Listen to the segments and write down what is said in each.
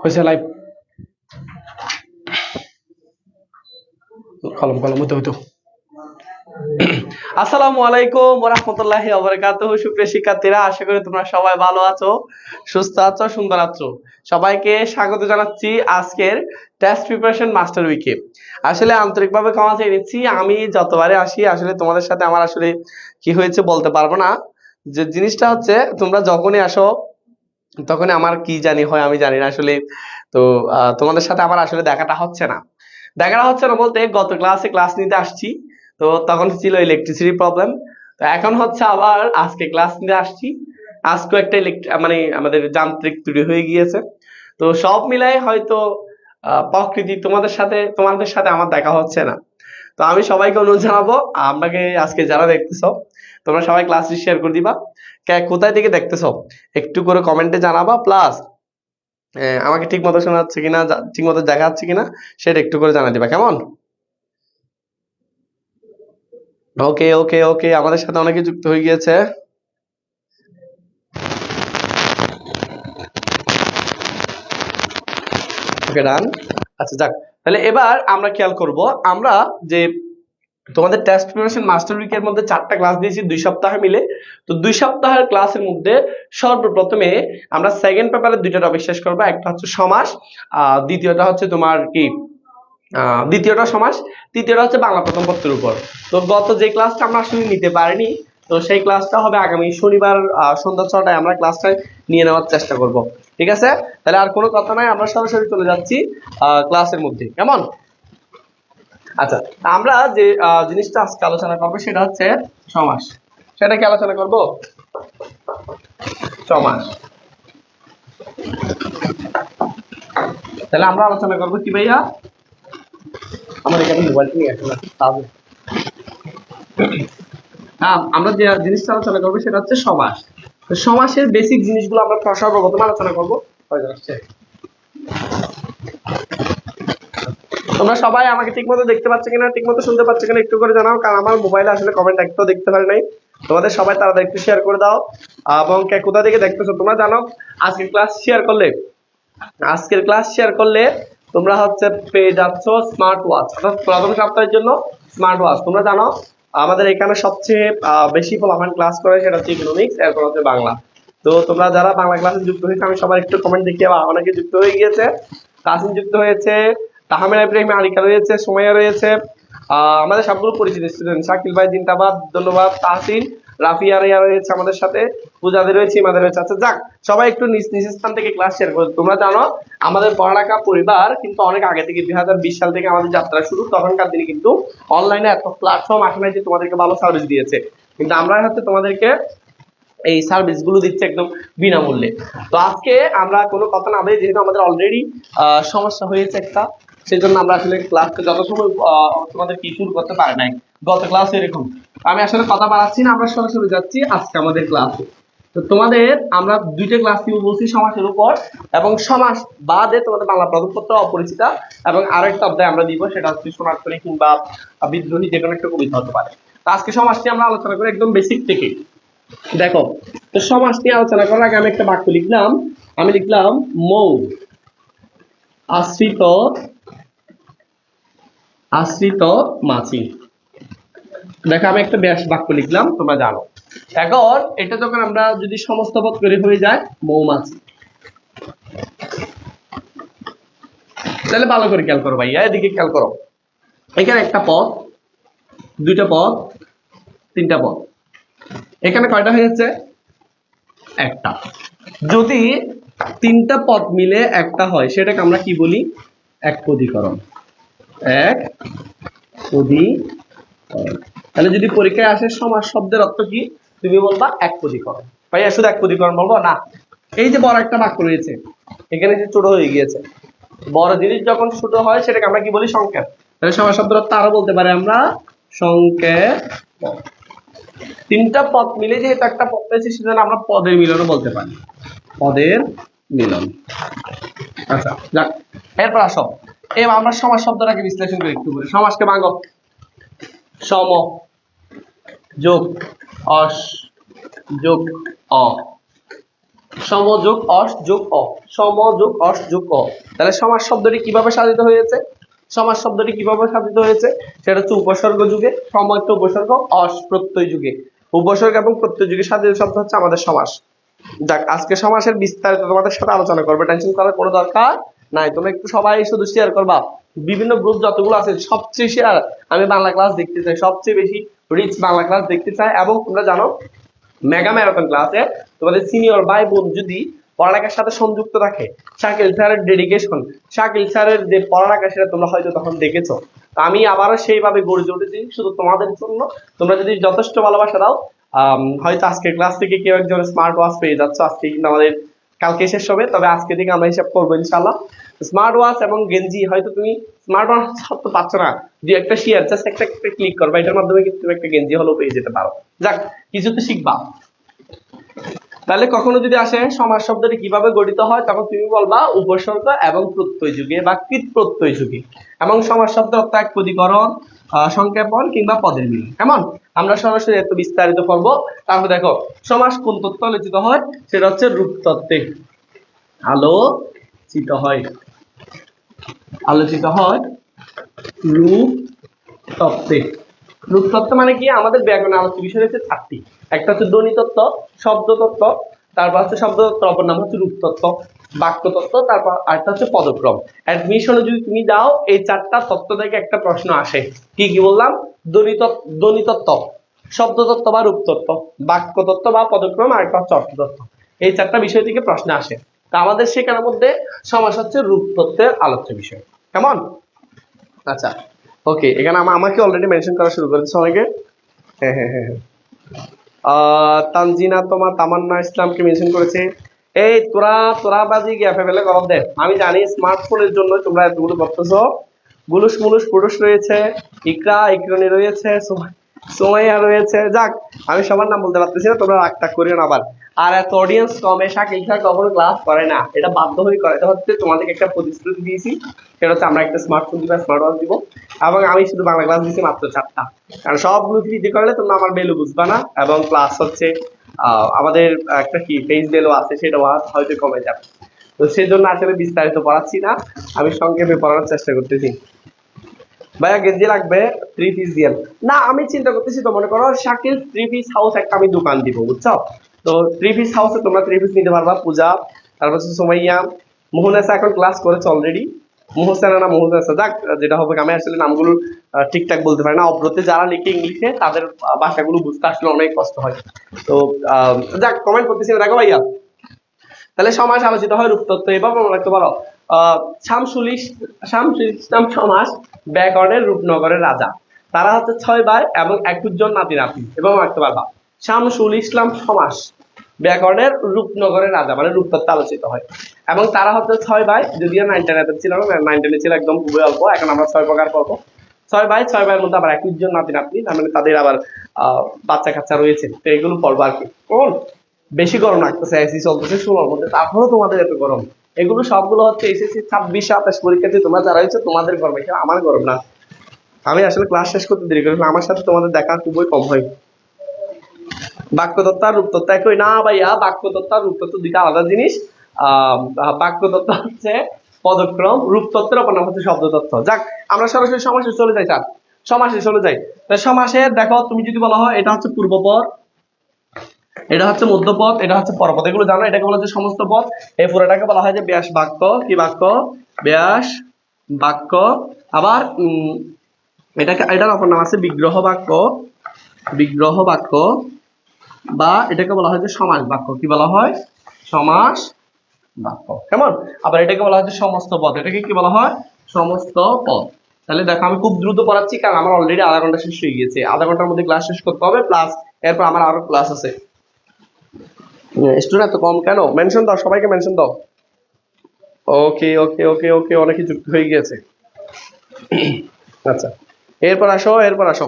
হয়েছে লাইভ কলম কলম হতে হতো আসসালামু আলাইকুম ওরহমতুল্লাহি ওবরাকাতুহু। সুপ্রিয় শিক্ষার্থীরা, আশা করি তোমরা সবাই ভালো আছো, সুস্থ আছো, সুন্দর আছো। সবাইকে স্বাগত জানাচ্ছি আজকের টেস্ট প্রিপারেশন মাস্টার উইকে আসলে আন্তরিকভাবে ক্ষমা চেয়ে নিচ্ছি, আমি যতবারে আসি, আসলে তোমাদের সাথে আমার আসলে কি হয়েছে বলতে পারব না। যে জিনিসটা হচ্ছে, তোমরা যখনই আসো তখনই আমার কি জানি হয় আমি জানি না আসলে। তো তোমাদের সাথে আমার আসলে দেখাটা হচ্ছে না। দেখাটা হচ্ছে না বলতে গত ক্লাসে ক্লাস নিতে আসছি। তো তখন ছিল ইলেকট্রিসিটি প্রবলেম তো এখন হচ্ছে আবার আজকে ক্লাস নিতে আসছি। আজকে একটা মানে আমাদের যান্ত্রিক ত্রুটি হয়ে গিয়েছে। তো সব মিলাই হয়তো প্রকৃতি তোমাদের সাথে তোমাদের সাথে আমার দেখা হচ্ছে না। তো আমি সবাইকে অনুরোধ জানাব, আমাকে আজকে যারা দেখতেছো, তোমরা সবাই ক্লাসটি শেয়ার করে দিবা। কোথায় থেকে দেখতেছো? একটু করে কমেন্টে জানাবা প্লাস আমাকে ঠিক মতো শোনা যাচ্ছে কিনা ঠিক মতো দেখা যাচ্ছে কিনা, সেটা একটু করে জানা দিবা, কেমন? ওকে ওকে ওকে আমাদের সাথে অনেকে যুক্ত হয়ে গিয়েছে। ওকে আচ্ছা যাক। তাহলে এবার আমরা খেয়াল করব, আমরা যে তোমাদের টেস্ট প্রিপারেশন মাস্টার উইকের মধ্যে চারটা ক্লাস দিয়েছি, দুই সপ্তাহে মিলে। তো দুই সপ্তাহের ক্লাসের মধ্যে সর্বপ্রথমে আমরা সেকেন্ড পেপারে দুইটা টপিক শেষ করব। একটা হচ্ছে সমাস দ্বিতীয়টা হচ্ছে তোমার কি দ্বিতীয়টা সমাস, তৃতীয়টা হচ্ছে বাংলা প্রথম পত্রের উপর। তো গত যে ক্লাসটা আমরা আসলে নিতে পারিনি, তো সেই ক্লাসটা হবে আগামী শনিবার সন্ধ্যা ছটায় আমরা ক্লাসটা নিয়ে নেওয়ার চেষ্টা করব। ঠিক আছে? তাহলে আর কোনো কথা নাই, আমরা সরাসরি চলে যাচ্ছি ক্লাসের মধ্যে। কেমন? আচ্ছা আমরা যে জিনিসটা আজকে আলোচনা করব সেটা হচ্ছে সমাস। সেটা কি আলোচনা করব। সমাস তাহলে আমরা আলোচনা করব কি ভাইয়া? আমার এখানে মোবাইল নিয়ে আসলে হ্যাঁ আমরা যে জিনিসটা আলোচনা করব সেটা হচ্ছে সমাস তো সমাসের বেসিক জিনিসগুলো আমরা সর্বপ্রথম আলোচনা করব? তোমরা সবাই আমাকে ঠিক মতো দেখতে পাচ্ছ কিনা ঠিক মতো শুনতে পাচ্ছ কিনা একটু করে জানাও কারণ আমার মোবাইলে আসলে কমেন্ট একটাও দেখতে পারি নাই। তোমাদের সবাই তাড়াতাড়ি একটু শেয়ার করে দাও। এবং কে কোথা থেকে দেখতেছো তোমরা জানো? আজকে ক্লাস শেয়ার করলে। আজকের ক্লাস শেয়ার করলে তোমরা হচ্ছে পেয়ে যাচ্ছ স্মার্ট ওয়াচ অর্থাৎ প্রথম সপ্তাহের জন্য স্মার্ট ওয়াচ তোমরা জানো, আমাদের এখানে সবচেয়ে বেশি ফলাফল ক্লাস করে সেটা হচ্ছে ইকোনমিক্স এরপর হচ্ছে বাংলা। তো তোমরা যারা বাংলা ক্লাসে যুক্ত হয়েছে, আমি সবার একটু কমেন্ট দেখিয়ে বা অনেকে যুক্ত হয়ে গিয়েছে। কাসিম যুক্ত হয়েছে, তাহমিনা ইব্রাহিম আরিকা রয়েছে সুমাইয়া রয়েছে আমাদের সবগুলো পরিচিত স্টুডেন্ট শাকিল ভাই, জিন্দাবাদ, ধন্যবাদ। তাহসিন রাফিয়া রিয়া রয়েছে আমাদের সাথে। পূজাদের রয়েছে, ইমাদের রয়েছে। আচ্ছা যাক, সবাই একটু নিজ নিজ স্থান থেকে ক্লাস শেয়ার করো। তোমরা জানো, আমাদের পড়ালেখা পরিবার কিন্তু অনেক আগে থেকে, দুই হাজার বিশ সাল থেকে আমাদের যাত্রা শুরু। তখনকার দিনে কিন্তু অনলাইনে এত প্ল্যাটফর্ম আসে নাই যে তোমাদেরকে ভালো সার্ভিস দিয়েছে। কিন্তু আমরা হচ্ছে তোমাদেরকে এই সার্ভিসগুলো দিচ্ছে একদম বিনামূল্যে। তো আজকে আমরা কোনো কথা না বলে, যেহেতু আমাদের অলরেডি সমস্যা হয়েছে একটা সেই জন্য আমরা আসলে ক্লাসকে যত সময় তোমাদের কি শুরু করতে পারে নাই। গত ক্লাস এরকম। আমি আসলে কথা বাড়াচ্ছি না, আমরা সরাসরি যাচ্ছি আজকে আমাদের ক্লাসে তো তোমাদের, আমরা দুইটা ক্লাস দিব বলছি, সমাসের উপর, এবং সমাস বাদে তোমাদের বাংলা পদপত্র, অপরিচিতা, এবং আরেকটা অধ্যায় আমরা দিব সেটা হচ্ছে সোনারতরী কিংবা বিদ্রোহী যে কোনো একটা কবিতা হতে পারে। তো আজকে সমাজটি আমরা আলোচনা করি একদম বেসিক থেকে। দেখো, তো সমাজ নিয়ে আলোচনা করার আগে আমি একটা বাক্য লিখলাম। আমি লিখলাম, মৌ, আশ্রিত আশ্রিত মাছি। দেখো, আমি একটা ব্যাস বাক্য লিখলাম, তোমরা জানো। এখন এটা যখন আমরা যদি সমস্ত পদ করে হয়ে যায়, মৌমাছি। তাহলে ভালো করে খেয়াল করো ভাইয়া, এদিকে খেয়াল করো। এখানে একটা পদ, দুইটা পদ, তিনটা পদ। এখানে কয়টা হয়ে যাচ্ছে একটা। যদি তিনটা পদ মিলে একটা হয়, সেটাকে আমরা কি বলি? এক পদীকরণ এক পদীকরণ তাহলে যদি পরীক্ষায় আসে সমাজ শব্দের অর্থ কি? তুমি বলবা এক পদীকরণ। ভাইয়া, শুধু এক পদীকরণ বলব? না। এই যে বড় একটা বাক্য রয়েছে, এখানে যে ছোট হয়ে গিয়েছে, বড় জিনিস যখন ছোট হয়, সেটাকে আমরা কি বলি? সংকেত। তাহলে সমাজ শব্দের অর্থ আরও বলতে পারি আমরা সংকেত। তিনটা পদ মিলে যেহেতু একটা পদ পেয়েছি সেজন্য আমরা পদের মিলনও বলতে পারি। পদের মিলন। আচ্ছা যাক। এরপর আসো। এবার আমরা সমাজ শব্দটাকে বিশ্লেষণ করে একটু সমাজকে ভাঙ সম, যোগ, অস, যোগ, অ। সমযোগ অস, যোগ, অ। অস, যোগ, অ। তাহলে সমাস শব্দটি কীভাবে সাধিত হয়েছে? সমাস শব্দটি কীভাবে সাধিত হয়েছে? সেটা হচ্ছে উপসর্গ যুগে, সম উপসর্গ, অস প্রত্যয় যুগে। উপসর্গ এবং প্রত্যয় যুগে সাধিত শব্দ হচ্ছে আমাদের সমাস যাক, আজকে সমাসের বিস্তারিত তোমাদের সাথে আলোচনা করবে টেনশন করার কোনো দরকার নাই, তোমরা একটু সবাই শুধু শেয়ার করবা। বিভিন্ন গ্রুপ যতগুলো আছে, সবচেয়ে শেয়ার আমি বাংলা ক্লাস দেখতে চাই, সবচেয়ে বেশি রিচ বাংলা ক্লাস দেখতে চাই। এবং তোমরা জানো মেগা ম্যারাথন ক্লাসে তোমাদের সিনিয়র ভাই বোন যদি পড়ালেখার সাথে সংযুক্ত থাকে, শাকিল স্যারের ডেডিকেশন শাকিল স্যারের যে পড়ালেখা সেটা তোমরা হয়তো তখন দেখেছ। আমি আবারও সেইভাবে গড়ে তুলেছি, শুধু তোমাদের জন্য। তোমরা যদি যথেষ্ট ভালোবাসা দাও হয়তো আজকের ক্লাস থেকে কেউ একজন স্মার্ট ওয়াচ পেয়ে যাচ্ছ। আজকে কিন্তু আমাদের কালকে শেষ হবে তবে আজকে থেকে আমরা হিসাব করব ইনশাল্লাহ স্মার্ট ওয়াচ এবং গেঞ্জি হয়তো তুমি স্মার্ট ওয়াচ তো পাচ্ছ না। দুই একটা শেয়ার জাস্ট একটা একটা ক্লিক করবা এটার মাধ্যমে কিন্তু তুমি একটা গেঞ্জি হলেও পেয়ে যেতে পারো। যাক কিছু তো শিখবা। তাহলে কখনো যদি আসে সমাজ শব্দটি কীভাবে গঠিত হয় তখন তুমি বলবা উপসর্গ এবং প্রত্যয় যুগে বা কৃত প্রত্যয় যুগে। এবং সমাজ শব্দ অর্থ এক আহ, সংক্ষেপণ কিংবা পদের মিলন কেমন? আমরা সরাসরি এত বিস্তারিত করব তারপর দেখো, সমাস কোন তত্ত্ব আলোচিত হয়? সেটা হচ্ছে রূপ তত্ত্বে আলোচিত হয়। আলোচিত হয় রূপ তত্ত্বে রূপ তত্ত্ব মানে কি? আমাদের ব্যাকরণ আলোচ্য বিষয় হচ্ছে চারটি। একটা হচ্ছে ধ্বনি তত্ত্ব, শব্দ তত্ত্ব, তারপর হচ্ছে শব্দ তত্ত্ব, অপর নাম হচ্ছে রূপ তত্ত্ব বাক্য তত্ত্ব, তারপর আরেকটা হচ্ছে পদক্রম। অ্যাডমিশনে যদি তুমি দাও এই চারটা তত্ত্ব থেকে একটা প্রশ্ন আসে। কি কি বললাম? ধ্বনি তত্ত্ব ধ্বনি তত্ত্ব শব্দ তত্ত্ব বা রূপ তত্ত্ব বাক্য তত্ত্ব বা পদক্রম, আর একটা হচ্ছে অর্থ তত্ত্ব এই চারটা বিষয় থেকে প্রশ্ন আসে। তা আমাদের সেখানের মধ্যে সমাস হচ্ছে রূপ তত্ত্বের আলোচ্য বিষয়। কেমন? আচ্ছা ওকে, এখানে আমাকে অলরেডি মেনশন করা শুরু করেছে অনেকে হ্যাঁ হ্যাঁ হ্যাঁ তানজিনা তোমার তামান্না ইসলামকে মেনশন করেছে। এই তোরা তোরা বাজি গ্যাপে ফেলে গরম দে আমি জানি স্মার্টফোনের জন্য তোমরা এতগুলো করতেছো। গুলুস মুলুস পুরুষ রয়েছে, ইকরা, ইকরনি রয়েছে সুমাই- সুমাইয়া রয়েছে। যাক, আমি সবার নাম বলতে পারতেছি না, তোমরা রাগ টাগ করিও না আবার। আর এত অডিয়েন্স কমে, শাকিল স্যার কখনো ক্লাস করে না। এটা বাধ্য হয়ে করে। এটা হচ্ছে তোমাদেরকে একটা প্রতিশ্রুতি দিয়েছি। সেটা হচ্ছে আমরা একটা স্মার্টফোন দিব স্মার্ট ওয়াচ দিব। এবং আমি শুধু বাংলা ক্লাস দিয়েছি মাত্র চারটা। কারণ সবগুলো ফ্রিতে করলে তোমরা আমার বেলু বুঝবা না। এবং প্লাস হচ্ছে আমাদের একটা কি ফেস বেলও আছে সেটা হয়তো কমে যাবে। তো সেই জন্য আসলে বিস্তারিত পড়াচ্ছি না। আমি সংক্ষেপে পড়ানোর চেষ্টা করতেছি। ভাইয়া গেঞ্জি লাগবে থ্রি পিস দিয়ে। না আমি চিন্তা করতেছি তো মনে করো শাকিল থ্রি পিস হাউস একটা আমি দোকান দিব বুঝছ? তো থ্রি পিস হাউসে তোমরা থ্রি পিস নিতে পারবা পূজা তারপর সুমাইয়া মোহনাসা এখন ক্লাস করেছে অলরেডি মোহসেনা না মোহনাসা যাক যেটা হবে আমি আসলে নামগুলো ঠিকঠাক বলতে পারি না। অব্রতে যারা লিখে ইংলিশে তাদের ভাষাগুলো বুঝতে আসলে অনেক কষ্ট হয়। তো যাক কমেন্ট করতেছি দেখো ভাইয়া তাহলে সমাজ আলোচিত হয় রূপতত্ত্ব। এভাবে মনে রাখতে পারো। আহ, শামসুল ইস- শামসুল ইসলাম সমাস ব্যাকরণের রূপনগরের রাজা। তারা হচ্ছে ছয় ভাই এবং একুশজন নাতি নাতি এবং রাখতে পারবা শামসুল ইসলাম সমাস ব্যাকরণের রূপনগরের রাজা মানে রূপতত্ত্ব আলোচিত হয়। এবং তারা হচ্ছে ছয় ভাই, যদিও নাইন টেন ছিল না টেনে ছিল একদম খুবই অল্প, এখন আমরা ছয় প্রকার করব ছয় ভাই, ছয় ভাইয়ের মধ্যে আবার একুশ জন নাতি তার মানে তাদের আবার বাচ্চা কাচ্চা রয়েছে, তো এগুলো পড়ব আর কি। কোন বেশি গরম লাগতেছে, এসি চলতেছে ষোলোর মধ্যে, তারপরেও তোমাদের এত গরম। এগুলো সবগুলো হচ্ছে এসএসসি ছাব্বিশ, সাতাশ পরীক্ষাতে তোমরা যারা হয়েছে, তোমাদের গরম এখানে আমার গরম না। আমি আসলে ক্লাস শেষ করতে দেরি করি আমার সাথে তোমাদের দেখা খুবই কম হয়। বাক্যতত্ত্ব আর রূপতত্ত্ব একই। না ভাইয়া, বাক্যতত্ত্ব আর রূপতত্ত্ব দুইটা আলাদা জিনিস। আহ, বাক্যতত্ত্ব হচ্ছে পদক্রম, রূপতত্ত্বের অপর নাম হচ্ছে শব্দতত্ত্ব। যাক, আমরা সরাসরি সমাসে চলে যাই, স্যার। সমাসে চলে যাই। তা সমাসের দেখো, তুমি যদি বলা, হয়, এটা হচ্ছে পূর্বপদ। এটা হচ্ছে মধ্যপদ এটা হচ্ছে পরপদ এগুলো জানো, এটাকে বলা হচ্ছে সমস্ত পদ এই পুরোটাকে বলা হয় যে ব্যাস বাক্য। কি বাক্য? ব্যাস বাক্য। আবার এটাকে, এটার অপর নাম আছে বিগ্রহ বাক্য। বিগ্রহ বাক্য। বা এটাকে বলা হয় যে সমাস বাক্য। কি বলা হয়? সমাস বাক্য। কেমন? আবার এটাকে বলা হয় যে সমস্ত পদ এটাকে কি বলা হয়? সমস্ত পদ তাহলে দেখো, আমি খুব দ্রুত পড়াচ্ছি কারণ আমার অলরেডি আধা ঘণ্টা শেষ হয়ে গিয়েছে। আধা ঘণ্টার মধ্যে ক্লাস শেষ করতে হবে প্লাস এরপর আমার আরও ক্লাস আছে। স্টুডেন্ট তো কম কেন? মেনশন দাও, সবাইকে মেনশন দাও। ওকে ওকে ওকে ওকে অনেকে যুক্ত হয়ে গিয়েছে। আচ্ছা এরপর আসো এরপর আসো।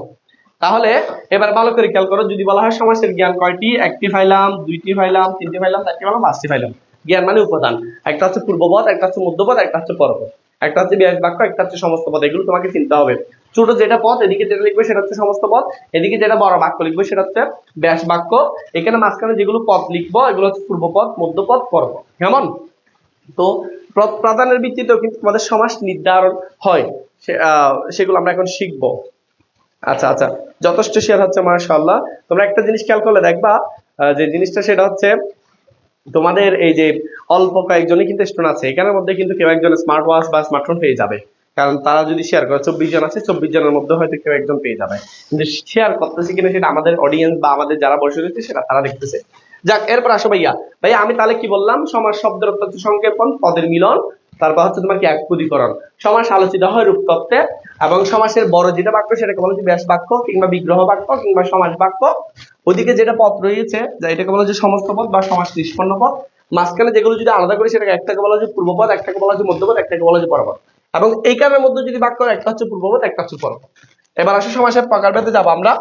তাহলে, এবার ভালো করে খেয়াল করো, যদি বলা হয় সমাসের জ্ঞান কয়টি? একটি ফাইলাম দুইটি ফাইলাম তিনটি ফাইলাম চারটি ফাইলাম পাঁচটি ফাইলাম জ্ঞান মানে উপাদান। একটা হচ্ছে পূর্বপদ, একটা হচ্ছে মধ্যপদ, একটা হচ্ছে পরপদ। একটা হচ্ছে ব্যাস বাক্য, একটা হচ্ছে সমস্ত পদ, এগুলো তোমাকে চিনতে হবে। ছোট যেটা পদ, এদিকে যেটা লিখবে সেটা হচ্ছে সমস্ত পদ, এদিকে যেটা বড় বাক্য লিখবে সেটা হচ্ছে ব্যাস বাক্য। এখানে মাঝখানে যেগুলো পদ লিখব, এগুলো হচ্ছে পূর্বপদ মধ্যপদ পরপদ কেমন? তো প্র- প্রাধানের ভিত্তিতেও কিন্তু তোমাদের সমাস নির্ধারণ হয় সেগুলো আমরা এখন শিখব। আচ্ছা আচ্ছা যথেষ্ট শেয়ার হচ্ছে, মাশাআল্লাহ। তোমরা একটা জিনিস খেয়াল করলে দেখবা যে জিনিসটা সেটা হচ্ছে তোমাদের এই যে অল্প কয়েকজনই কিন্তু স্টুডেন্ট আছে, এখানের মধ্যে কিন্তু কেউ একজন স্মার্ট ওয়াচ বা স্মার্টফোন পেয়ে যাবে। কারণ তারা যদি শেয়ার করে, চব্বিশ জন আছে, চব্বিশ জনের মধ্যে হয়তো কেউ একজন পেয়ে যাবে। কিন্তু শেয়ার করতেছে কিনা সেটা আমাদের অডিয়েন্স বা আমাদের যারা বসে রয়েছে, সেটা তারা দেখতেছে। যাক, এরপর আসো ভাইয়া। ভাইয়া, আমি তাহলে কি বললাম? সমাজ শব্দের অর্থ সংক্ষেপণ, পদের মিলন তারপর হচ্ছে তোমার কি একপদীকরণ সমাস আলোচিত হয় রূপতত্ত্বে এবং সমাসের বড় যেটা বাক্য সেটাকে বলা হচ্ছে ব্যাস বাক্য কিংবা বিগ্রহ বাক্য কিংবা সমাস বাক্য। ওদিকে যেটা পদ রয়েছে, যা এটাকে বলা হচ্ছে সমস্ত পদ বা সমাস নিষ্পন্ন পদ মাঝখানে যেগুলো যদি আলাদা করি সেটাকে একটাকে বলা হচ্ছে পূর্বপদ একটাকে বলা হচ্ছে মধ্যপদ একটাকে বলা হচ্ছে পরপদ এবং এইখানের মধ্যে যদি বাক্য একটা হচ্ছে পূর্বপদ একটা হচ্ছে পরপদ এবার আসলে সমাসের প্রকারভেদে যাব আমরা।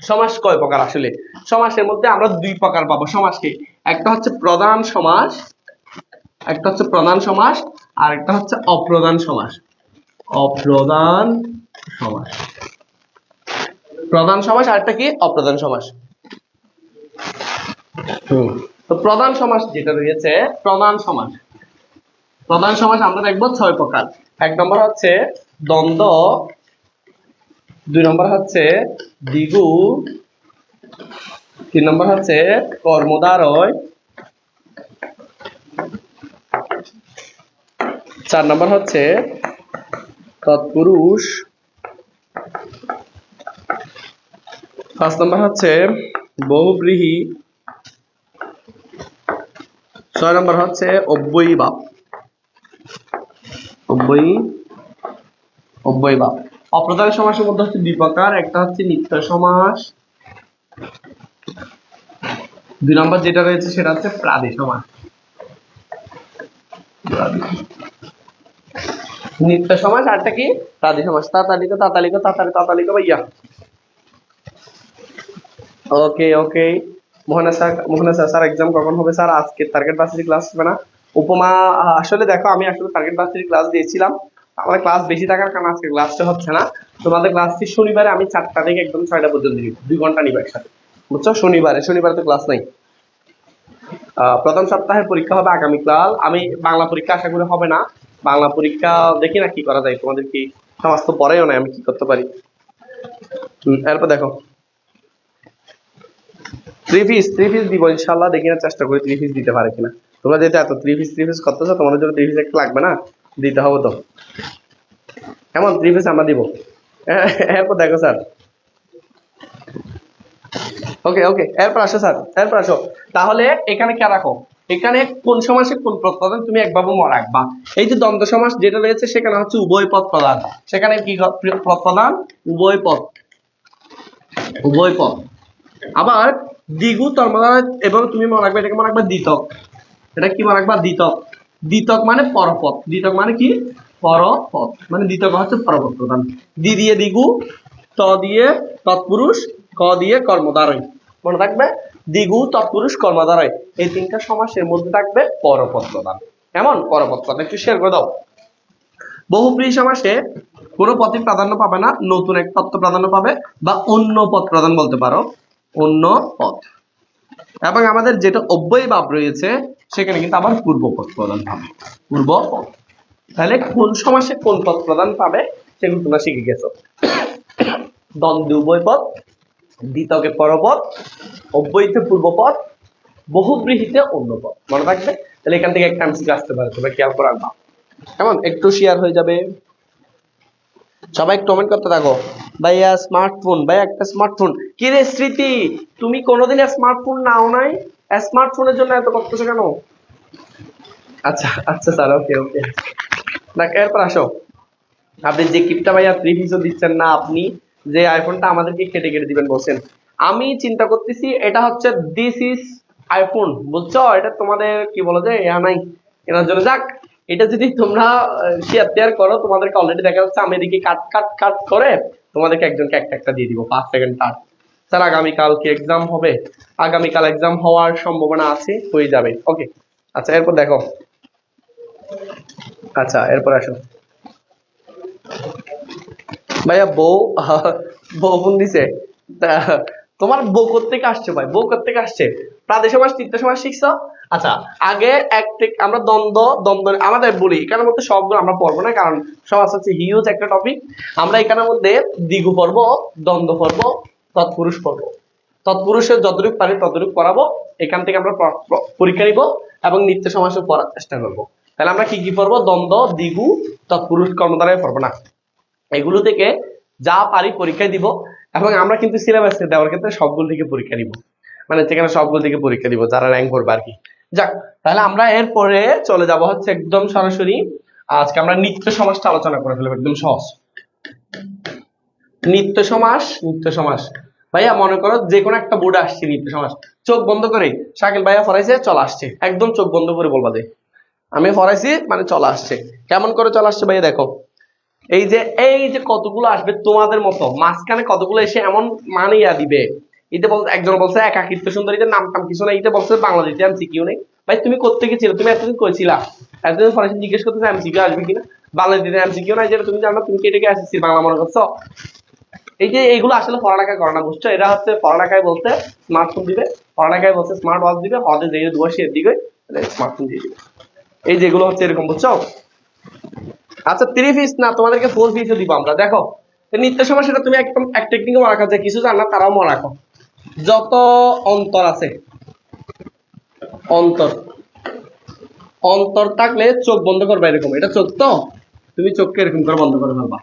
সমাস কয় প্রকার আসলে? সমাসের মধ্যে আমরা দুই প্রকার পাবো সমাসকে। একটা হচ্ছে প্রধান সমাস একটা হচ্ছে প্রধান সমাস আর একটা হচ্ছে অপ্রধান সমাস। অপ্রধান সমাস। প্রধান সমাস আর একটা কি? অপ্রধান সমাস। হুম। তো প্রধান সমাস যেটা রয়েছে প্রধান সমাস। প্রধান সমাস আমরা দেখব ছয় প্রকার। এক নম্বর হচ্ছে দ্বন্দ্ব দুই নম্বর হচ্ছে দ্বিগু তিন নম্বর হচ্ছে কর্মদ্বারয় চার নম্বর হচ্ছে তৎপুরুষ। পাঁচ নম্বর হচ্ছে বহুব্রীহি। ছয় নম্বর হচ্ছে অব্যয়ী বাপ অব্যয়ী অব্যয়ী বাপ অপ্রধান সমাসের মধ্যে হচ্ছে দুই একটা হচ্ছে নিত্য সমাস। দুই নম্বর যেটা রয়েছে সেটা হচ্ছে প্রাদে সমাস। নিত্য সমাস আরটা কি? প্রাদে সমাস তাতালিক তাতালিক তাতালি তাতালিক ভাইয়া। Okay okay Mohona sir Mohona sir exam কখন হবে স্যার? আজকে টার্গেট বাসের ক্লাস হবে না। উপমা, আসলে দেখো, আমি আসলে টার্গেট বাসের ক্লাস দিয়েছিলাম। আমাদের ক্লাস বেশি থাকার কারণে আজকে ক্লাসটা হচ্ছে না। তোমাদের ক্লাসটি শনিবারে আমি চারটা থেকে একদম ছয়টা পর্যন্ত নিব দুই ঘণ্টা নিব একসাথে। বুঝছ? শনিবারে শনিবারে তো ক্লাস নাই। প্রথম সপ্তাহের পরীক্ষা হবে আগামীকাল। আমি বাংলা পরীক্ষা আশা করি হবে না। বাংলা পরীক্ষা দেখি না কি করা যায়, তোমাদের কি সমাজ তো পড়েও না আমি কি করতে পারি? এরপর দেখো। থ্রি পিস থ্রি পিস দিব ইনশাল্লাহ দেখি না চেষ্টা করি থ্রি পিস দিতে পারে কিনা। তোমরা যেহেতু এত থ্রি পিস থ্রি পিস করতেছো, তোমাদের জন্য থ্রি পিস একটা লাগবে না? দিতে হবে তো। এমন থ্রি পিস আমরা দিব। এরপর দেখো, স্যার। ওকে ওকে এরপর আসো, স্যার। এরপর আসো। তাহলে এখানে কে রাখো এখানে কোন সমাসে কোন পদ প্রধান তুমি একভাবে ম রাখবা এই যে দ্বন্দ্ব সমাস যেটা রয়েছে, সেখানে হচ্ছে উভয় পদ প্রধান। সেখানে কি পদ প্রধান? উভয় পদ উভয় পদ আবার দ্বিগু তন্ময় এবং তুমি মনে রাখবে এটাকে মনে রাখবে দ্বিতক। এটা কি মনে রাখবা দ্বিতক। দ্বিতক মানে পরপদ দ্বিতক মানে কি? পরপদ মানে দ্বিতক হচ্ছে পরপদ প্রধান। দ্বি দিয়ে দ্বিগু ত দিয়ে তৎপুরুষ, ক দিয়ে কর্মদ্বারয় মনে থাকবে? দ্বিগু তৎপুরুষ কর্মদ্বারয় এই তিনটা সমাসের মধ্যে থাকবে পরপদ প্রধান কেমন? পরপদ প্রধান একটু শেয়ার করে দাও। বহুপ্রিয় সমাসে কোনো পদই প্রাধান্য পাবে না, নতুন এক পদ প্রাধান্য পাবে বা অন্য পদ প্রধান বলতে পারো, অন্য পদ এবং আমাদের যেটা অব্যয় ভাব রয়েছে, সেখানে কিন্তু আবার পূর্ব পদ প্রদান পাবে পূর্ব পদ তাহলে কোন সমাসে কোন পদ প্রদান পাবে, সেগুলো তোমরা শিখে গেছো। দ্বন্দ্ব উভয় পদ দ্বিতকে পরপদ অব্যয়ীতে পূর্বপদ বহুব্রীহিতে অন্য পদ মনে থাকবে? তাহলে এখান থেকে একটা এমসিকিউ আসতে পারে তোমরা খেয়াল করে রাখবা। কেমন? একটু শেয়ার হয়ে যাবে। সবাই কমেন্ট করতে থাকো। ভাইয়া স্মার্টফোন ভাই একটা স্মার্টফোন কি রে স্মৃতি, তুমি কোনোদিন স্মার্টফোন নাও নাই? স্মার্টফোনের জন্য এত করতেছো কেন? আচ্ছা আচ্ছা স্যার ওকে ওকে দেখ এরপর আসো। আপনি যে কিপটা ভাইয়া থ্রি দিচ্ছেন না আপনি যে আইফোনটা আমাদেরকে কেটে কেটে দিবেন বলছেন। আমি চিন্তা করতেছি, এটা হচ্ছে দিস ইজ আইফোন বুঝছ? এটা তোমাদের কি বলা যায় ইয়া নাই। এনার জন্য যাক, এটা যদি তোমরা শেয়ার টেয়ার করো, তোমাদেরকে অলরেডি দেখা যাচ্ছে আমি এদিকে কাট কাট কাট করে তোমাদেরকে একজনকে একটা একটা দিয়ে দিব। পাঁচ সেকেন্ড কাট স্যার, আগামীকাল কি এক্সাম হবে? আগামীকাল এক্সাম হওয়ার সম্ভাবনা আছে? হয়ে যাবে। ওকে আচ্ছা এরপর দেখো। আচ্ছা এরপর আসো ভাইয়া বউ বউ ফোন দিছে। তোমার বউ থেকে আসছে ভাই? বউ থেকে আসছে? প্রাদেশ সমাজ তৃতীয় সমাজ শিখছো? আচ্ছা আগে এক থেকে আমরা দ্বন্দ্ব দ্বন্দ্ব আমাদের বলি। এখানের মধ্যে সবগুলো আমরা পড়ব না, কারণ সমাজ হচ্ছে হিউজ একটা টপিক আমরা এখানের মধ্যে দ্বিগু পর্ব দ্বন্দ্ব পর্ব তৎপুরুষ পর্ব তৎপুরুষের যতটুকু পারি ততটুকু পড়াবো। এখান থেকে আমরা পরীক্ষা নিব এবং নিত্য সমাসও পড়ার চেষ্টা করব। তাহলে আমরা কি কি পড়ব? দ্বন্দ্ব দ্বিগু তৎপুরুষ কর্মদ্বারায় পড়ব না। এগুলো থেকে যা পারি পরীক্ষা দিব এবং আমরা কিন্তু সিলেবাসে দেওয়ার ক্ষেত্রে সবগুলো থেকে পরীক্ষা দিব মানে সেখানে সবগুলো থেকে পরীক্ষা দিব যারা র্যাঙ্ক করবে আর কি। যাক, তাহলে আমরা এরপরে চলে যাব হচ্ছে একদম সরাসরি, আজকে আমরা নিত্য সমাসটা আলোচনা করে ফেলব, একদম সহজ। নিত্য সমাস নিত্য সমাস ভাইয়া, মনে করো যে কোনো একটা বোর্ডে আসছে নিত্য সমাস চোখ বন্ধ করে, শাকিল ভাইয়া ফরাইছে চলে আসছে। একদম চোখ বন্ধ করে বলবা যে, আমি ফরাইছি মানে চলে আসছে। কেমন করে চলে আসছে ভাইয়া দেখো। এই যে এই যে কতগুলো আসবে তোমাদের মতো, মাঝখানে কতগুলো এসে এমন মানে ইয়া দিবে? এটা বলছে একজন বলছে একাকিত্ব সুন্দরীদের নাম টাম কিছু না এটা বলছে বাংলাদেশে এমসিকিউ নেই। ভাই, তুমি কোথেকে ছিল? তুমি এতদিন কইছিলা এতদিন ফরাসি জিজ্ঞেস করতেছে এমসিকিউ আসবে কিনা? বাংলাদেশে এমসিকিউ নাই, যেটা তুমি জানো, তুমি কেটে গিয়ে আসছিস বাংলা মনে করছ? এই যে এগুলো আসলে পড়ালেখা করে না, বুঝছ? এরা হচ্ছে পড়ালেখায় বলতে স্মার্টফোন দিবে, পড়ালেখায় বলতে স্মার্ট ওয়াচ দিবে হদে যেয়ে দুয়াশির দিকে স্মার্টফোন দিয়ে দিবে। এই যেগুলো হচ্ছে এরকম, বুঝছ? আচ্ছা থ্রি পিস না, তোমাদেরকে ফোর পিসও দিব আমরা। দেখো নিত্য সময় সেটা তুমি একদম এক টেকনিকে মনে রাখো যে কিছু জান না, তারাও মনে রাখো। যত অন্তর আছে, অন্তর অন্তর থাকলে চোখ বন্ধ করবে এরকম। এটা চোখ তো? তুমি চোখকে এরকম করে বন্ধ করে ফেলবা।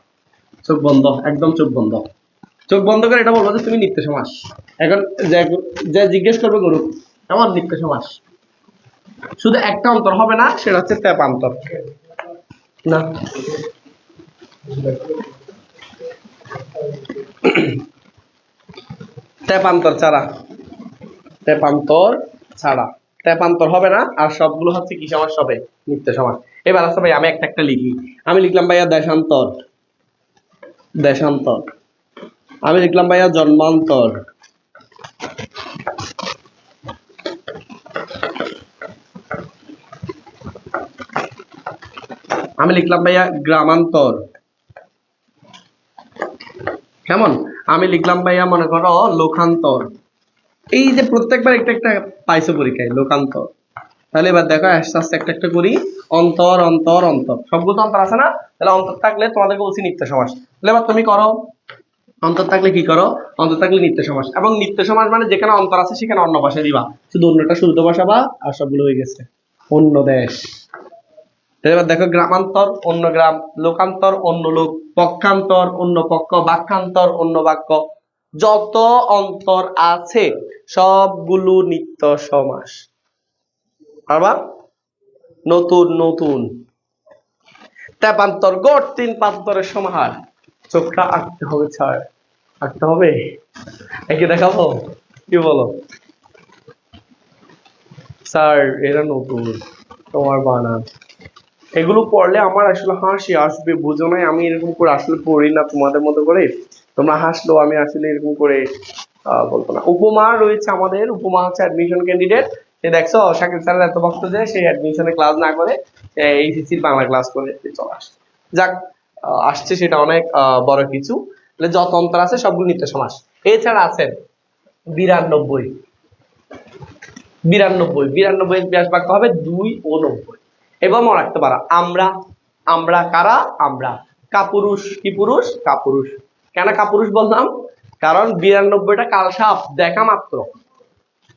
চোখ বন্ধ, একদম চোখ বন্ধ। চোখ বন্ধ করে এটা বলব যে তুমি নিত্য সমাস। এখন যে- জিজ্ঞেস করবে গরু, কেমন নিত্য সমাস? শুধু একটা অন্তর হবে না, সেটা হচ্ছে তেপান্তর। না। তেপান্তর ছাড়া। তেপান্তর ছাড়া। তেপান্তর হবে না, আর সবগুলো হচ্ছে কি সমাস হবে নিত্য সমাস এবার আছে ভাই, আমি একটা একটা লিখি। আমি লিখলাম ভাইয়া দেশান্তর। দেশান্তর। আমি লিখলাম ভাইয়া জন্মান্তর। আমি লিখলাম ভাইয়া গ্রামান্তর। কেমন? আমি লিখলাম ভাইয়া, মনে করো, লোকান্তর। এই যে প্রত্যেকবার একটা একটা পাইছো পরীক্ষায়, লোকান্তর। তাহলে এবার দেখো, আস্তে আস্তে একটা একটা করি। অন্তর অন্তর অন্তর। সবগুলো তো অন্তর আছে না? তাহলে অন্তর থাকলে তোমাদেরকে বলছি নিত্য সমাস। তাহলে এবার তুমি করো। অন্তর থাকলে কি করো? অন্তর থাকলে নিত্য সমাস। এবং নিত্য সমাস মানে যেখানে অন্তর আছে, সেখানে অন্য ভাষা দিবা। শুধু অন্যটা শুরুতে বসাবা আর সবগুলো হয়ে গেছে। অন্য দেশ। এবার দেখো গ্রামান্তর, অন্য গ্রাম, লোকান্তর, অন্য লোক, পক্ষান্তর, অন্য পক্ষ, বাক্যান্তর, অন্য বাক্য। যত অন্তর আছে, সবগুলো নিত্য সমাস। আবার নতুন নতুন। তেপান্তর গড়, তিন পান্তরের সমাহার। চোখটা আঁকতে হবে ছাড় আঁকতে হবে? একে দেখাবো? কি বলো? স্যার, এরা নতুন। তোমার বানান। এগুলো পড়লে আমার আসলে হাসি আসবে, বুঝো নাই, আমি এরকম করে আসলে পড়ি না তোমাদের মতো করে। তোমরা হাসলো আমি আসলে এরকম করে বলব না। উপমা রয়েছে আমাদের, উপমা হচ্ছে অ্যাডমিশন ক্যান্ডিডেট সে দেখছ শাকিব স্যারের এত ভক্ত যে সেই অ্যাডমিশনে ক্লাস না করে এইচএসসির বাংলা ক্লাস করে চলে আসছে। যাক আসছে সেটা অনেক বড় কিছু। যত অন্তর আছে সবগুলো নিত্য সমাস। এছাড়া আছেন বিরানব্বই। বিরানব্বই বিরানব্বই ব্যাস বাক্য হবে দুই ও নব্বই। এবার মনে রাখতে পারো, আমরা আমরা কারা? আমরা। কাপুরুষ কি পুরুষ? কাপুরুষ। কেন কাপুরুষ বললাম? কারণ বিরানব্বইটা কাল সাপ দেখা মাত্র।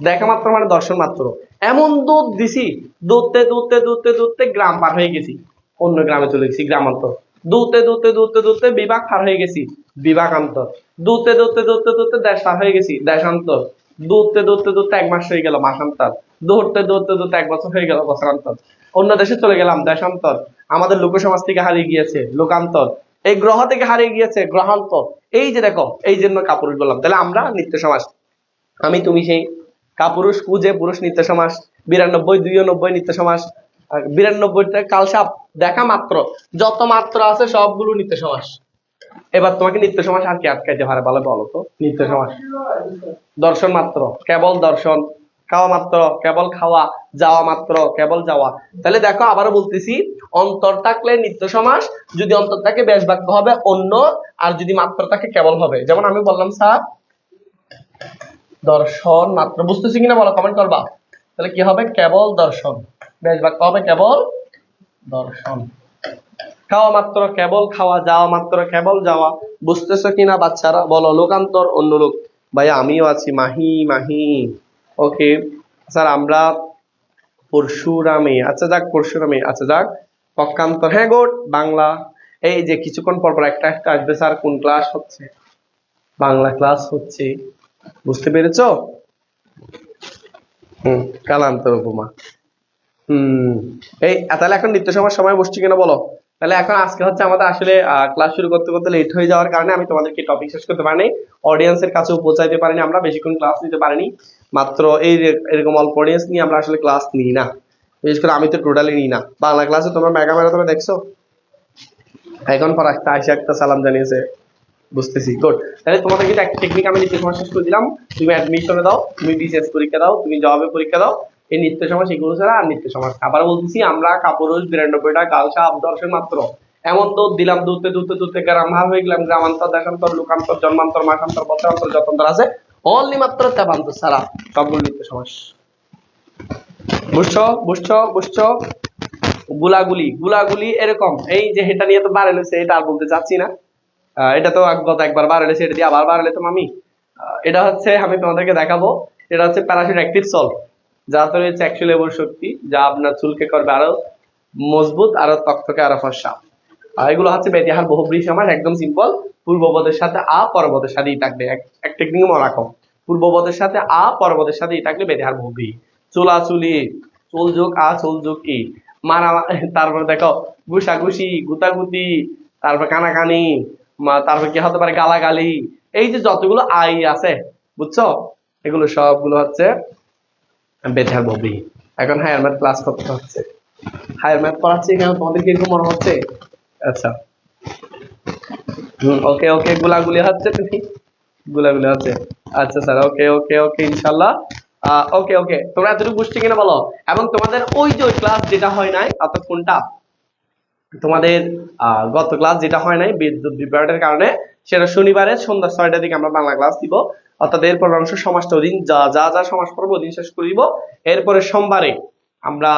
দেখা মাত্র মানে দর্শন মাত্র। এমন দুধ দিছি, দুধতে দুধতে দুধতে দুধতে গ্রাম পার হয়ে গেছি। অন্য গ্রামে চলে গেছি, গ্রামান্তর। দুধতে দুধতে দুধতে দুধতে বিভাগ পার হয়ে গেছি, বিভাগান্তর। দুধতে দুধতে দুধতে দুধতে দেশ পার হয়ে গেছি, দেশান্তর। দুধতে দুধতে দুধতে এক মাস হয়ে গেল মাসান্তর দৌড়তে দৌড়তে দৌড়তে এক বছর হয়ে গেল বছরান্তর অন্য দেশে চলে গেলাম, দেশান্তর। আমাদের লোক সমাজ থেকে হারিয়ে গিয়েছে, লোকান্তর। এই গ্রহ থেকে হারিয়ে গিয়েছে, গ্রহান্তর। এই যে দেখো, এই জন্য কাপুরুষ বললাম। তাহলে আমরা নিত্য সমাজ। আমি, তুমি সেই কাপুরুষ, কুজে পুরুষ নিত্য সমাস বিরানব্বই দুই নব্বই নিত্য আর বিরানব্বইটা কালসাপ দেখা মাত্র। যত মাত্র আছে সবগুলো নিত্য সমাস এবার তোমাকে নিত্য সমাস আর কি আটকাইতে পারে বলো তো? নিত্য সমাস দর্শন মাত্র, কেবল দর্শন। খাওয়া মাত্র, কেবল খাওয়া, যাওয়া মাত্র, কেবল যাওয়া। তাহলে দেখো, আবারও বলতেছি, অন্তর থাকলে নিত্য সমাস, যদি অন্তর থাকে বেশ বাক্য হবে অন্য, আর যদি মাত্র থাকে কেবল হবে। যেমন আমি বললাম, স্যার, দর্শন মাত্র। বুঝতেছি কিনা বলো কমেন্ট করবা? তাহলে কি হবে? কেবল দর্শন। বেশ বাক্য হবে কেবল দর্শন। খাওয়া মাত্র, কেবল খাওয়া, যাওয়া মাত্র, কেবল যাওয়া। বুঝতেছো কিনা বাচ্চারা? বলো, লোকান্তর, অন্য লোক। ভাই আমিও আছি। মাহি মাহি। ওকে স্যার আমরা পরশুরামে আচ্ছা যাক, পরশুরামে আচ্ছা যাক, পক্ষান্তর। হ্যাঁ গোট বাংলা। এই যে কিছুক্ষণ পর পর একটা একটা আসবে স্যার কোন ক্লাস হচ্ছে? বাংলা ক্লাস হচ্ছে। বুঝতে পেরেছ? হুম, কালান্তর উপমা। হুম। এই তাহলে এখন নিত্য সময় সময় বসছি কিনা বলো? তাহলে এখন আজকে হচ্ছে আমাদের আসলে ক্লাস শুরু করতে করতে লেট হয়ে যাওয়ার কারণে আমি তোমাদেরকে টপিক শেষ করতে পারিনি। অডিয়েন্সের কাছেও পৌঁছাইতে পারিনি, আমরা বেশিক্ষণ ক্লাস নিতে পারিনি। মাত্র এই এরকম অল্প অডিয়েন্স নিয়ে আমরা আসলে ক্লাস নিই না। বিশেষ করে আমি তো টোটালি নিই না। বাংলা ক্লাসে তোমরা মেগা মেগা তুমি দেখছ? এখন পর একটা আইসা একটা সালাম জানিয়েছে। বুঝতেছি গুড তাহলে তোমাদের কিন্তু একটা টেকনিক আমি করে দিলাম। তুমি অ্যাডমিশনে দাও, তুমি বিসিএস পরীক্ষা দাও, তুমি জবে পরীক্ষা দাও। এই নিত্য সমাজ এগুলো ছাড়া আর নিত্য সমাজ আবার বলতেছি, আমরা কাপুরুষ বিরানব্বইটা কালসা আবদর্শন মাত্র। এমন দৌড় দিলাম দূরতে গ্রামার হয়ে গেলাম। গ্রামান্তর, দেশান্তর, লোকান্তর, জন্মান্তর, মাসান্তর, বছরান্তর, যতন্তর আছে। অনলি মাত্র তেপান্তর ছাড়া সবগুলো নিত্য সমাজ বুঝছ বুঝছ বুঝছ? গুলাগুলি গুলাগুলি এরকম। এই যে এটা নিয়ে তো বাড়ালে এটা আর বলতে চাচ্ছি না। এটা তো গত একবার বাড়ালে সেটা দিয়ে আবার বাড়ালে তো আমি। এটা হচ্ছে আমি তোমাদেরকে দেখাবো, এটা হচ্ছে প্যারাশুট অ্যাক্টিভ সল্ট যা তো রয়েছে একশো লেবুর শক্তি, যা আপনার চুলকে করবে আরও মজবুত, আরও তক্তকে আরও আর এগুলো হচ্ছে বেতিহার বহুব্রী সমাস, একদম সিম্পল পূর্বপদের সাথে আ, পরবদের সাথেই থাকবে। এক- এক টেকনিক মনে রাখো। পূর্বপদের সাথে আ, পরবদের সাথেই থাকবে বেতিহার বহুব্রী চুলাচুলি চুল যোগ আ চুল যোগ ই। মারা, তারপর দেখো, ঘুষাঘুষি গুতাগুতি তারপর কানাকানি তারপর কি হতে পারে, গালাগালি। এই যে যতগুলো আই আছে, বুঝছ? এগুলো সবগুলো হচ্ছে বেতার ববি এখন হায়ার ম্যাথ ক্লাস করতে হচ্ছে। হায়ার ম্যাথ পড়াচ্ছি কেন? তোমাদের কি এরকম মনে হচ্ছে? আচ্ছা। ওকে ওকে গুলাগুলি হচ্ছে তুমি। গুলাগুলি হচ্ছে। আচ্ছা স্যার ওকে ওকে ওকে ইনশাল্লাহ ওকে ওকে তোমরা এতটুকু বুঝছ কিনা বলো? এবং তোমাদের ওই যে ক্লাস যেটা হয় নাই, অর্থাৎ কোনটা? তোমাদের গত ক্লাস যেটা হয় নাই, বিদ্যুৎ বিভ্রাটের কারণে, সেটা শনিবারে সন্ধ্যা ছয়টার দিকে আমরা বাংলা ক্লাস দিব। অর্থাৎ এরপর অংশ সমাজটা ওদিন যা যা যা সমাজ পড়ব ওদিন শেষ করে দিব। এরপরে সোমবারে আমরা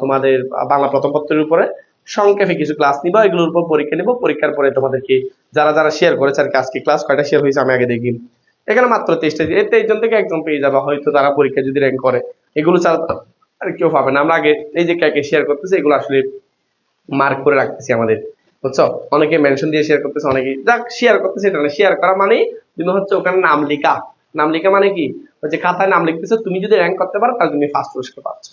তোমাদের বাংলা প্রথম পত্রের উপরে সংক্ষেপে কিছু ক্লাস নিব, এগুলোর উপর পরীক্ষা নিব। পরীক্ষার পরে তোমাদেরকে যারা যারা শেয়ার করেছে আর কি, আজকে ক্লাস কয়টা শেয়ার হয়েছে আমি আগে দেখি। এখানে মাত্র তেইশটা এই তেইশজন থেকে একজন পেয়ে যাবে, হয়তো তারা পরীক্ষা যদি র্যাঙ্ক করে। এগুলো ছাড়া আর কেউ পাবে না। আমরা আগে এই যে কে শেয়ার করতেছি, এগুলো আসলে মার্ক করে রাখতেছি আমাদের। বুঝছ? অনেকে মেনশন দিয়ে শেয়ার করতেছে, অনেকে যাক শেয়ার করতেছে, এটা না শেয়ার করা মানে তুমি হচ্ছে ওখানে নাম লেখা। নাম লেখা মানে কি? হচ্ছে খাতায় নাম লিখতেছো, তুমি যদি র্যাঙ্ক করতে পারো, তাহলে তুমি ফার্স্ট পুরস্কার পাচ্ছ।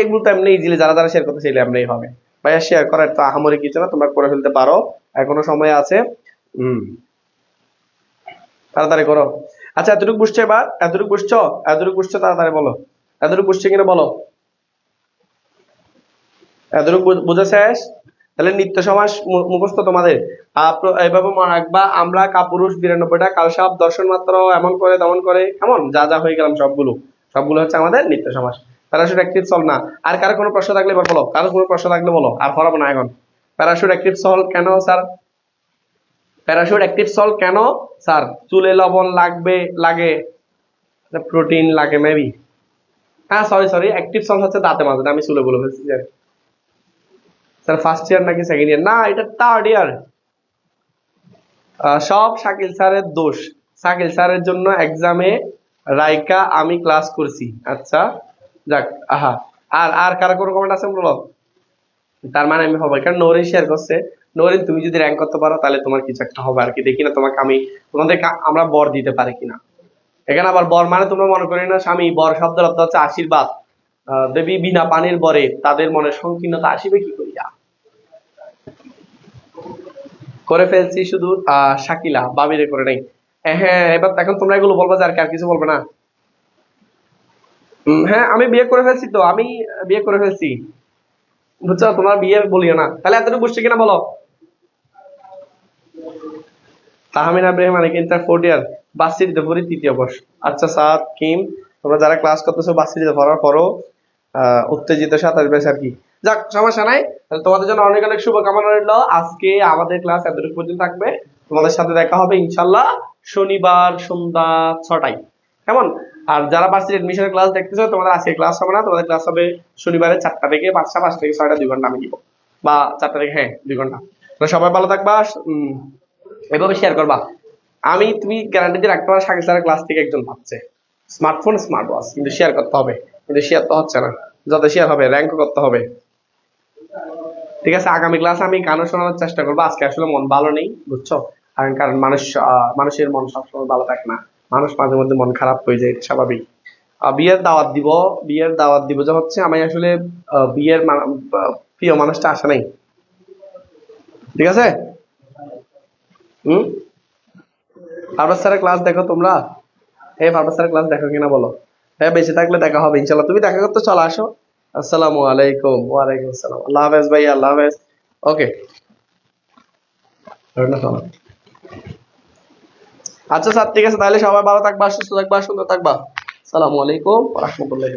এগুলো তো এমনি ইজিলি যারা যারা শেয়ার করতেছে, এগুলো এমনি হবে। ভাইয়া শেয়ার করার তো আহামরি কিছু না, তোমরা করে ফেলতে পারো। এখনও সময় আছে। হম তাড়াতাড়ি করো। আচ্ছা এতটুকু বুঝছ এবার? এতটুকু বুঝছ? এতটুকু বুঝছ? তাড়াতাড়ি বলো। এতটুকু বুঝছ কিনা বলো? এতটুকু বুঝা শেষ? তাহলে নিত্য সমাস মু- মুখস্থ তোমাদের। এইভাবে মনে রাখবা, আমরা কাপুরুষ, বিরানব্বইটা কালসাপ দর্শন মাত্র, এমন করে, তেমন করে এমন যা যা হয়ে গেলাম সবগুলো। সবগুলো হচ্ছে আমাদের নিত্য সমাস। প্যারাশুট অ্যাক্টিভ সল না। আর কারও কোনো প্রশ্ন থাকলে এবার বলো। কারও কোনো প্রশ্ন থাকলে বলো। আর পড়াবো না এখন। প্যারাশুট অ্যাক্টিভ সল কেন স্যার প্যারাশুট অ্যাক্টিভ সল কেন স্যার চুলে লবণ লাগবে, লাগে? প্রোটিন লাগে মেবি হ্যাঁ সরি সরি অ্যাক্টিভ সল হচ্ছে দাঁতে মাঝে আমি চুলে বলে ফেলছি জানি স্যার ফার্স্ট ইয়ার নাকি সেকেন্ড ইয়ার না, এটা থার্ড ইয়ার সব শাকিল স্যারের দোষ। শাকিল স্যারের জন্য এক্সামে রাইকা আমি ক্লাস করছি। আচ্ছা যাক, আহা। আর আর কারও কোনো কমেন্ট আছে বলো? তার মানে আমি হবে। কারণ নৌরিন শেয়ার করছে। নৌরিন, তুমি যদি র্যাঙ্ক করতে পারো, তাহলে তোমার কিছু একটা হবে আর কি দেখি না তোমাকে আমি তোমাদের আমরা বর দিতে পারি কিনা। এখানে আবার বর মানে তোমরা মনে করি না, স্বামী, বর শব্দের অর্থ হচ্ছে আশীর্বাদ। দেবী বিনা পানির বরে, তাদের মনে সংকীর্ণতা আসিবে কি করিয়া? করে ফেলছি শুধু, আহ, শাকিলা, বাবিরে করে নাই। হ্যাঁ এবার এখন তোমরা এগুলো বলবা যে আর কিছু বলবে না? হ্যাঁ আমি বিয়ে করে ফেলছি তো, আমি বিয়ে করে ফেলছি। বুঝছ, তোমার বিয়ে বলিও না। তাহলে এতটুকু বুঝছে কিনা বলো? তাহমিনা ইন্টার ফোর্থ ইয়ার বাসির দেবরি তৃতীয় বর্ষ। আচ্ছা কিম, তোমরা যারা ক্লাস করতেছো বাসিতে পড়ার পরও উত্তেজিত সাথে আসবে আর কি। যাক, সমস্যা নাই তোমাদের জন্য অনেক অনেক শুভকামনা রইল। আজকে আমাদের ক্লাস এতটুকু পর্যন্ত থাকবে। তোমাদের সাথে দেখা হবে ইনশাল্লাহ শনিবার সন্ধ্যা ছটায়। কেমন? আর যারা বাসির এডমিশনের ক্লাস দেখতেছো, তোমাদের আজকে ক্লাস হবে না, তোমাদের ক্লাস হবে শনিবারে চারটা থেকে পাঁচটা পাঁচটা থেকে ছয়টা, দুই ঘণ্টা আমি দিব। বা চারটা থেকে হ্যাঁ দুই ঘণ্টা। সবাই ভালো থাকবা এভাবে শেয়ার করবা। আমি, তুমি গ্যারান্টি দিয়ে রাখতে পারো শাকিল স্যারের ক্লাস থেকে একজন পাচ্ছে স্মার্টফোন স্মার্ট ওয়াচ কিন্তু শেয়ার করতে হবে। কিন্তু শেয়ার তো হচ্ছে না। যত শেয়ার হবে র্যাঙ্ক করতে হবে। ঠিক আছে, আগামী ক্লাসে আমি গানও শোনানোর চেষ্টা করব। আজকে আসলে মন ভালো নেই, বুঝছ? কারণ কারণ মানুষ মানুষের মন সবসময় ভালো থাকে না। মানুষ মাঝে মধ্যে মন খারাপ হয়ে যায় স্বাভাবিক। বিয়ের দাওয়াত দিব, বিয়ের দাওয়াত দিব। যে হচ্ছে আমি আসলে বিয়ের প্রিয় মানুষটা আসে নাই। ঠিক আছে? ফারবাস স্যারের ক্লাস দেখো তোমরা। এই ফারবাস স্যারের ক্লাস দেখো কিনা বলো। হ্যাঁ বেঁচে থাকলে দেখা হবে ইনশাল্লাহ তুমি দেখা করতে চলে, আসো। আসসালামু আলাইকুম। ওয়ালাইকুম আসসালাম। আল্লাহ হাফেজ ভাই আল্লাহ হাফেজ। ওকে আচ্ছা স্যার, ঠিক আছে, তাহলে সবাই ভালো থাকবা, সুস্থ থাকবা, সুন্দর থাকবা। সালামালাইকুম আলাইকুম রহমতুল্লাহ